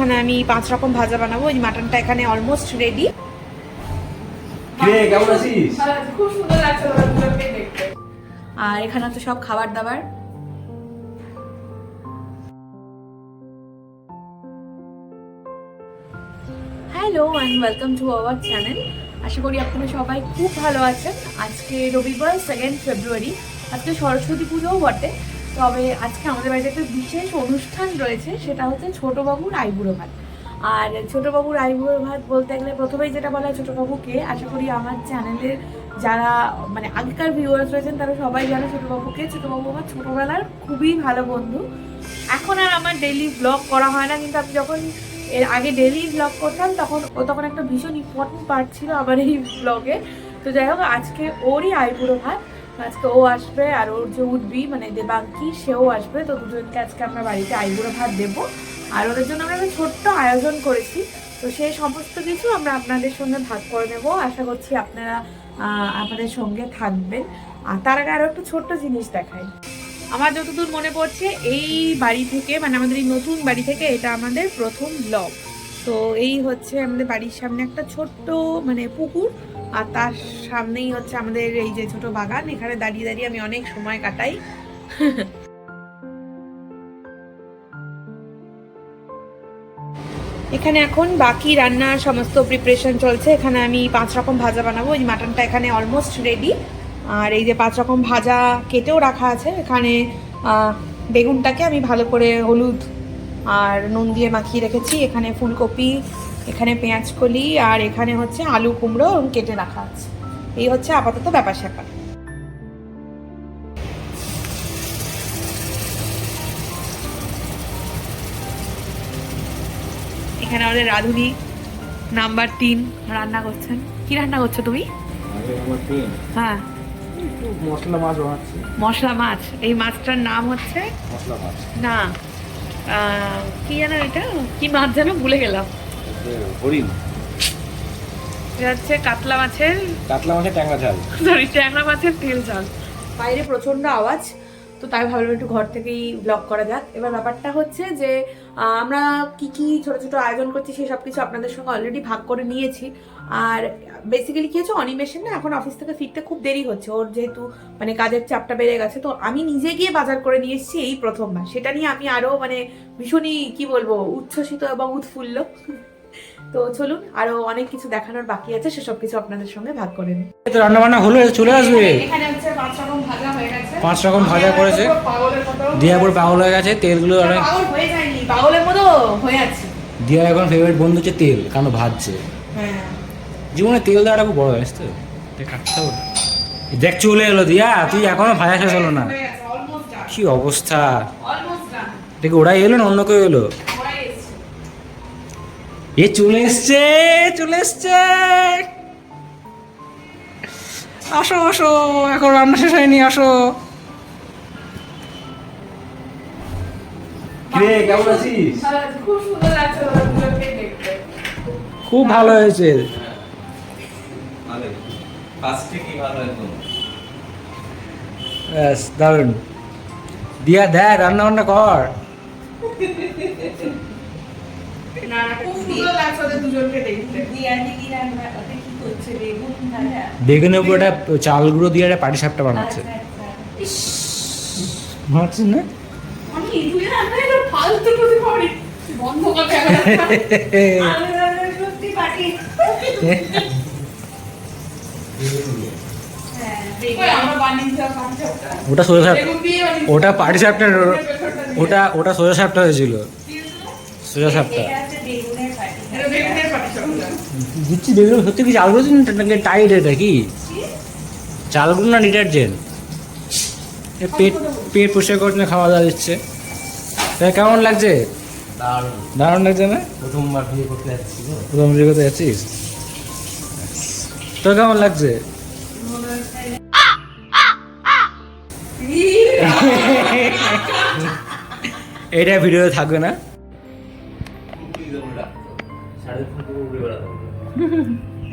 এখানে আমি পাঁচ রকম ভাজা বানাবো। ওই মাটনটা এখানে অলমোস্ট রেডি আর এখানে তো সব খাবার দাবার। Hello and welcome to our channel আশা করি আপনারা সবাই খুব ভালো আছেন। আজকে রবিবার সেকেন্ড ফেব্রুয়ারি আজকে সরস্বতী পুজোও বটে। তবে আজকে আমাদের বাড়িতে একটা বিশেষ অনুষ্ঠান রয়েছে, সেটা হচ্ছে ছোটবাবুর আইবুড়ো ভাত। আর ছোটবাবুর আইবুড়ো ভাত বলতে গেলে প্রথমেই যেটা বলা হয় ছোটবাবুকে, আশা করি আমার চ্যানেলের যারা মানে আগেকার ভিউয়ার্স রয়েছেন, তারা সবাই জানে ছোটবাবুকে। ছোটবাবু আমার ছোটবেলার খুবই ভালো বন্ধু। এখন আর আমার ডেইলি ব্লগ করা হয় না, কিন্তু আমি যখন এর আগে ডেইলি ব্লগ করতাম, তখন ও তখন একটা ভীষণ ইম্পর্টেন্ট পার্ট ছিল আমার এই ব্লগে তো যাই হোক, আজকে ওরই আইবুড়ো ভাত। আজকে ও আসবে আর ওর যে উঠবি মানে দেবাঙ্কি, সেও আসবে। তো দুজনকে আজকে আমরা বাড়িতে আইবুড়ো ভাত দেবো। আর ওদের জন্য আমরা একটা ছোট্ট আয়োজন করেছি। তো সেই সমস্ত কিছু আমরা আপনাদের সঙ্গে ভাগ করে নেব। আশা করছি আপনারা আমাদের সঙ্গে থাকবেন। আর তার আগে আরও একটা ছোট্ট জিনিস দেখাই। আমার যতদূর মনে পড়ছে, এই বাড়ি থেকে মানে আমাদের এই নতুন বাড়ি থেকে এটা আমাদের প্রথম ব্লগ তো এই হচ্ছে আমাদের বাড়ির সামনে একটা ছোট্ট মানে পুকুর। আর তার সামনেই হচ্ছে আমাদের এই যে ছোট বাগান এখানে দাঁড়িয়ে দাঁড়িয়ে আমি অনেক সময় কাটাই। এখানে এখন বাকি রান্নার সমস্ত প্রিপারেশন চলছে। এখানে আমি পাঁচ রকম ভাজা বানাবো। এই মাটনটা এখানে অলমোস্ট রেডি আর এই যে পাঁচ রকম ভাজা কেটেও রাখা আছে। এখানে বেগুনটাকে আমি ভালো করে হলুদ আর নুন দিয়ে মাখিয়ে রেখেছি এখানে ফুলকপি এখানে পেঁয়াজ কলি আর এখানে হচ্ছে আলু কুমড়ো এবং কেটে রাখা আছে। এই হচ্ছে আপাতত ব্যাপার স্যাপার। এখানে আমাদের রাধুনি নাম্বার তিন রান্না করছেন। কি রান্না করছ তুমি? হ্যাঁ। মশলা মাছ মশলা মাছ। এই মাছটার নাম হচ্ছে? মশলা মাছ। না। কি জানো এটা? কি মাছ যেন ভুলে গেলাম। হরিণ। হচ্ছে কাতলা মাছের কাতলা মাছের ট্যাংরা ঝাল। সরি ট্যাংরা মাছের তেল ঝাল। বাইরে প্রচণ্ড আওয়াজ। তো তাই ভাবলাম একটু ঘর থেকেই ব্লগ করা যাক। এবার ব্যাপারটা হচ্ছে যে আমরা কি কি ছোট ছোট আয়োজন করছি সেই সব কিছু আপনাদের সঙ্গে অলরেডি ভাগ করে নিয়েছি। আর বেসিক্যালি কি হচ্ছে অনিমেশন না এখন অফিস থেকে ফিরতে খুব দেরি হচ্ছে। ওর যেহেতু মানে কাজের চাপটা বেড়ে গেছে তো আমি নিজে গিয়ে বাজার করে নিয়ে এসেছি এই প্রথমবার। সেটা নিয়ে আমি আরও মানে ভীষণই কি বলব উচ্ছ্বসিত এবং উৎফুল্ল। তো চলুন আরও অনেক কিছু দেখানোর বাকি আছে সেসব কিছু আপনাদের সঙ্গে ভাগ করে নিই। রান্না বান্না হলো চলে আসবে। এখানে হচ্ছে পাঁচ রকম ভাজা হয়ে গেছে। পাঁচ রকম ভাজা করেছে। দিয়া পুরো পাগল হয়ে গেছে তেলগুলো অনেক পাগল পাগলের মতো হয়ে আছে দিয়া এখন ফেভারিট বন্ধু হচ্ছে তেল কারণ ভাজছে। হ্যাঁ। জীবনে তেল দেওয়াটা খুব বড় হবে। দেখ চলে এলো দিয়া তুই এখনও ভাজা শেষ হলো না। কি অবস্থা? দেখি ওরাই এলো না অন্য কেউ এলো? এ চলে এসছে চলে এসছে। আসো আসো এখন রান্না শেষ হয়নি আসো। কিরে কেমন আছিস? খুব ভালো হয়েছে। ব্যাস দারুণ। দিয়া দেখ রান্না বান্না কর। বেগুনের উপর একটা চাল গুঁড়ো দিয়ে একটা পাটি সাপটা বানাচ্ছে। ভাবছিস না? ফালতু কিছু করি বন্ধ কর পাঞ্জাবটা ওটা সোজা সাপ বেগুন দিয়ে বানিয়েছিলাম। ওটা পাটি সাপটা ওটা ওটা সোজা সাপটা হয়েছিল। সোজা সাপটা। দিচ্ছি বেগুন সত্যি কি চালগুলো নাকি টাইট এটা কি? চালগুলো না ডিটারজেন্ট পেট পেট পরিষ্কার করতে খাওয়া দাওয়া দিচ্ছে। কেমন লাগছে? দারুণ। দারুণ লাগছে না? প্রথমবার বিয়ে করতে যাচ্ছি প্রথম যে কোথায় যাচ্ছিস? তোর কেমন লাগছে? এটা ভিডিও থাকবে না?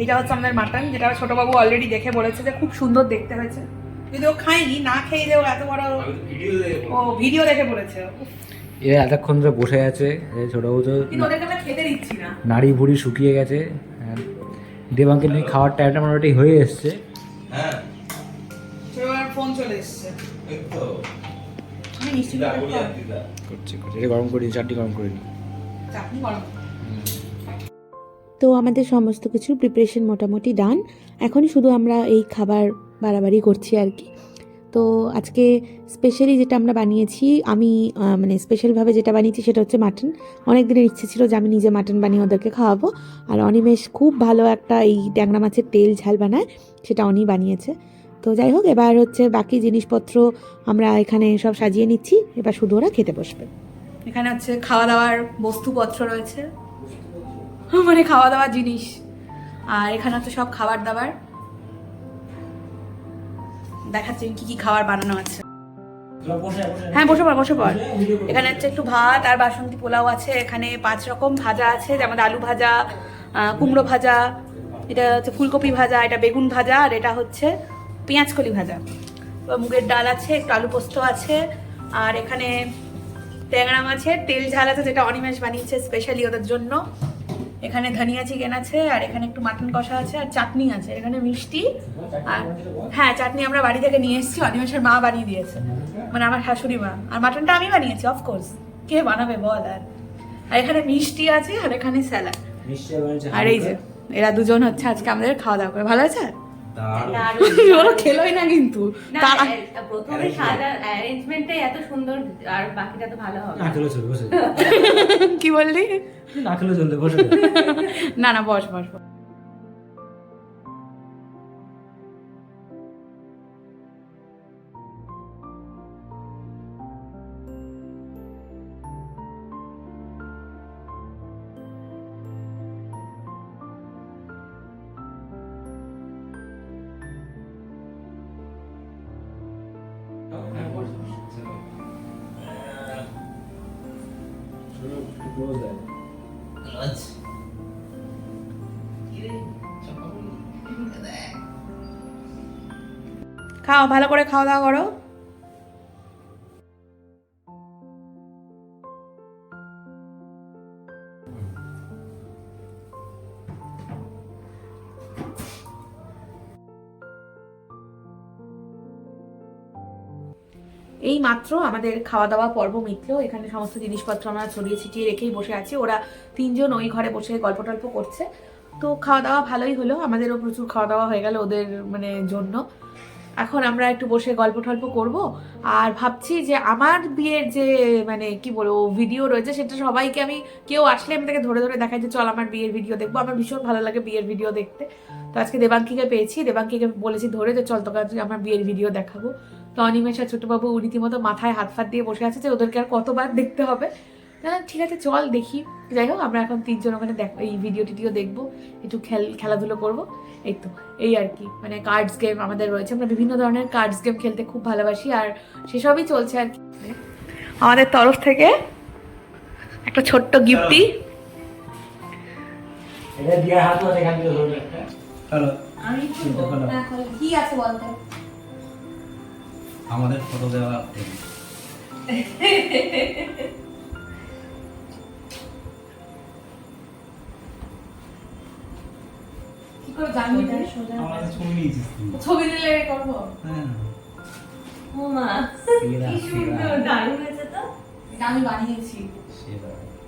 এটা হচ্ছে আমাদের মাটন যেটা ছোটবাবু অলরেডি দেখে বলেছে যে খুব সুন্দর দেখতে হয়েছে। যদি ও খায়নি না খেয়ে যে ও এত বড় ভিডিও ও ভিডিও দেখে বলেছে। এরা এতক্ষণ ধরে বসে আছে এই ছোট বউ তো নাড়ি ভুড়ি শুকিয়ে গেছে। দেবাঙ্কের নিয়ে খাওয়ার টাইমটা মোটামুটি হয়ে এসছে। হ্যাঁ। গরম করি চাটনি গরম করে নি তো আমাদের সমস্ত কিছুর প্রিপারেশন মোটামুটি ডান এখন শুধু আমরা এই খাবার বাড়াবাড়ি করছি আর কি। তো আজকে স্পেশালি যেটা আমরা বানিয়েছি, আমি মানে স্পেশালভাবে যেটা বানিয়েছি সেটা হচ্ছে মাটন অনেক দিনের ইচ্ছে ছিল যে আমি নিজে মাটন বানিয়ে ওদেরকে খাওয়াবো। আর অনিমেষ খুব ভালো একটা এই ট্যাংরা মাছের তেল ঝাল বানায়, সেটা অনি বানিয়েছে। তো যাই হোক, এবার হচ্ছে বাকি জিনিসপত্র আমরা এখানে সব সাজিয়ে নিচ্ছি। এবার শুধু ওরা খেতে বসবে। এখানে হচ্ছে খাওয়া দাওয়ার বস্তুপত্র রয়েছে। মানে খাওয়া দাওয়ার জিনিস। আর এখানে হচ্ছে সব খাবার দাবার দেখাচ্ছি কি কি খাবার বানানো আছে। হ্যাঁ বসে পড় বসে পড়। এখানে হচ্ছে একটু ভাত আর বাসন্তী পোলাও আছে। এখানে পাঁচ রকম ভাজা আছে যেমন আলু ভাজা কুমড়ো ভাজা এটা হচ্ছে ফুলকপি ভাজা এটা বেগুন ভাজা আর এটা হচ্ছে পেঁয়াজকলি ভাজা। মুগের ডাল আছে একটু আলু পোস্ত আছে আর এখানে ট্যাংরা মাছের তেল ঝাল আছে যেটা অনিমেষ বানিয়েছে স্পেশালি ওদের জন্য। এখানে ধনিয়া চিকেন আছে আর এখানে একটু মাটন কষা আছে আর চাটনি আছে। এখানে মিষ্টি আর হ্যাঁ চাটনি আমরা বাড়ি থেকে নিয়ে এসেছি অনিমেষের মা বানিয়ে দিয়েছে। মানে আমার শাশুড়ি মা। আর মাটনটা আমি বানিয়েছি অফকোর্স কে বানাবে বল আর? আর এখানে মিষ্টি আছে আর এখানে স্যালাড আর এই যে এরা দুজন হচ্ছে আজকে আমাদের খাওয়া দাওয়া করে। ভালো আছে ওরা খেলোই না কিন্তু। প্রথমে সাদা অ্যারেঞ্জমেন্টটাই এত সুন্দর আর বাকিটা তো ভালো হবে। না খেলে চলবে কি বললি? না খেলো চলবে বসে। না না বস বস বস। খাও, ভালো করে খাওয়া দাওয়া করো। এই মাত্র আমাদের খাওয়া দাওয়া পর্ব মিটলো। এখানে সমস্ত জিনিসপত্র আমরা ছড়িয়ে ছিটিয়ে রেখেই বসে আছি। ওরা তিনজন ওই ঘরে বসে গল্প টল্প করছে। তো খাওয়া দাওয়া ভালোই হলো। আমাদেরও প্রচুর খাওয়া দাওয়া হয়ে গেল ওদের মানে জন্য। এখন আমরা একটু বসে গল্প টল্প করব। আর ভাবছি যে আমার বিয়ের যে মানে কি বলব ভিডিও রয়েছে, সেটা সবাইকে আমি, কেউ আসলে আমি তাকে ধরে ধরে দেখাই যে, চল আমার বিয়ের ভিডিও দেখব। আমার ভীষণ ভালো লাগে বিয়ের ভিডিও দেখতে। তো আজকে দেবাঙ্কিকে পেয়েছি। দেবাঙ্কিকে বলেছি ধরে যে, চল তোকে আমার বিয়ের ভিডিও দেখাবো। তো অনিমেষ ছোটবাবু রীতিমতো মাথায় হাত ফাত দিয়ে বসে আছে যে, ওদেরকে আর কতবার দেখতে হবে। ঠিক আছে চল দেখি। যাই হোক আমরা এখন তিনজন ওখানে দেখ এই ভিডিও টিডিও দেখব একটু খেল খেলাধুলো করব। এই তো এই আর কি মানে কার্ডস গেম আমাদের রয়েছে। আমরা বিভিন্ন ধরনের কার্ডস গেম খেলতে খুব ভালোবাসি আর সেসবই চলছে আর কি। আমাদের তরফ থেকে একটা ছোট্ট গিফটই এটা দিয়ে হাত করে? ছবি নিয়েছিস ছবি দিলে করব। হ্যাঁ। ও মা কি সুন্দর দারুণ হয়েছে তো। এটা আমি বানিয়েছি।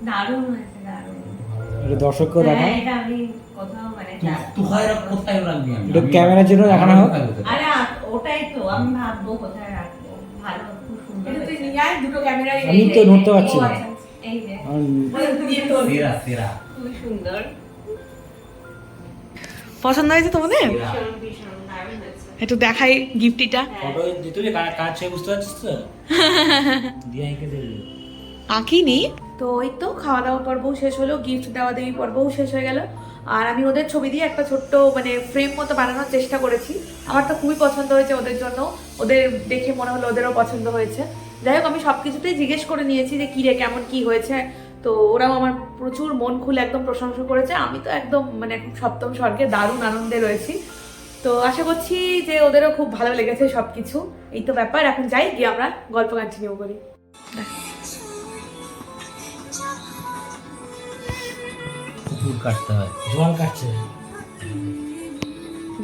দারুণ হয়েছে দারুণ। এটা দর্শককেও দেখা হ্যাঁ এটা আমি কোথাও মানে যা- কোথায় রাখবি আমি? একটু ক্যামেরার জন্য দেখানো হোক। আরে ওটাই তো আমি ভাববো কোথায় রাখব। ভালো খুব সুন্দর এটা তুই নিয়ে আয় দুটো ক্যামেরায় আমি তো নড়তে পারছি না। এই যে। সেরা সেরা। খুব সুন্দর। পছন্দ হয়েছে তোমাদের? একটু দেখাই গিফটিটা। কার আঁকিনি? তো ওই তো খাওয়া দাওয়া পর্বও শেষ হলো গিফট দেওয়া দেওয়ি পর্বও শেষ হয়ে গেল। আর আমি ওদের ছবি দিয়ে একটা ছোট্ট মানে ফ্রেম মতো বানানোর চেষ্টা করেছি। আমার তো খুবই পছন্দ হয়েছে ওদের জন্য। ওদের দেখে মনে হলো ওদেরও পছন্দ হয়েছে। যাই হোক আমি সব কিছুতেই জিজ্ঞেস করে নিয়েছি যে কী রে কেমন কি হয়েছে? তো ওরাও আমার প্রচুর মন খুলে একদম প্রশংসা করেছে। আমি তো একদম মানে একদম সপ্তম স্বর্গে দারুণ আনন্দে রয়েছি। তো আশা করছি যে ওদেরও খুব ভালো লেগেছে সব কিছু এই তো ব্যাপার এখন যাই গিয়ে আমরা গল্প কন্টিনিউ করি।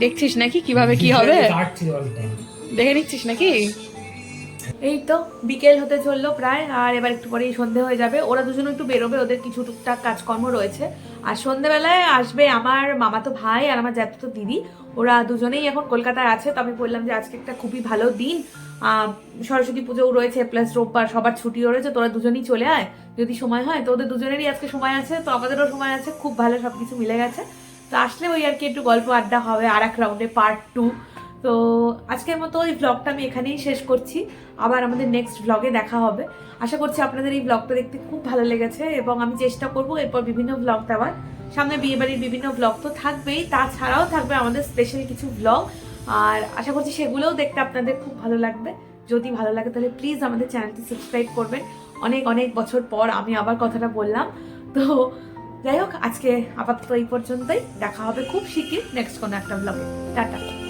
দেখছিস নাকি কীভাবে কি হবে? দেখে নিচ্ছিস নাকি? এই তো, বিকেল হতে চলল প্রায়, আর এবার একটু পরেই সন্ধে হয়ে যাবে। ওরা দুজন একটু বেরোবে, ওদের কিছু টুকটাক কাজকর্ম রয়েছে। আর সন্ধেবেলায় আসবে আমার মামাতো ভাই আর আমার জ্যাঠতো দিদি। ওরা দুজনেই এখন কলকাতায় আছে, তো আমি বললাম যে আজকে একটা খুবই ভালো দিন। সরস্বতী পুজোও রয়েছে প্লাস রোববার সবার ছুটিও রয়েছে তোরা দুজনেই চলে আয়। যদি সময় হয়, তো ওদের দুজনেরই আজকে সময় আছে, তো আমাদেরও সময় আছে, খুব ভালো সব কিছু মিলে গেছে। তো আসলে ওই আর কি একটু গল্প আড্ডা হবে আর এক রাউন্ডে পার্ট টু তো আজকের মতো এই ব্লগটা আমি এখানেই শেষ করছি। আবার আমাদের নেক্সট ব্লগে দেখা হবে। আশা করছি আপনাদের এই ব্লগটা দেখতে খুব ভালো লেগেছে এবং আমি চেষ্টা করব এরপর বিভিন্ন ব্লগ দেওয়ার। সামনে বিয়েবাড়ির বিভিন্ন ব্লগ তো থাকবেই, তাছাড়াও থাকবে আমাদের স্পেশাল কিছু ব্লগ আর আশা করছি সেগুলোও দেখতে আপনাদের খুব ভালো লাগবে। যদি ভালো লাগে তাহলে প্লিজ আমাদের চ্যানেলটি সাবস্ক্রাইব করবেন। অনেক অনেক বছর পর আমি আবার কথাটা বললাম। তো যাই হোক, আজকে আপাতত এই পর্যন্তই। দেখা হবে খুব শিগগির নেক্সট কোনো একটা ব্লগে টাটা।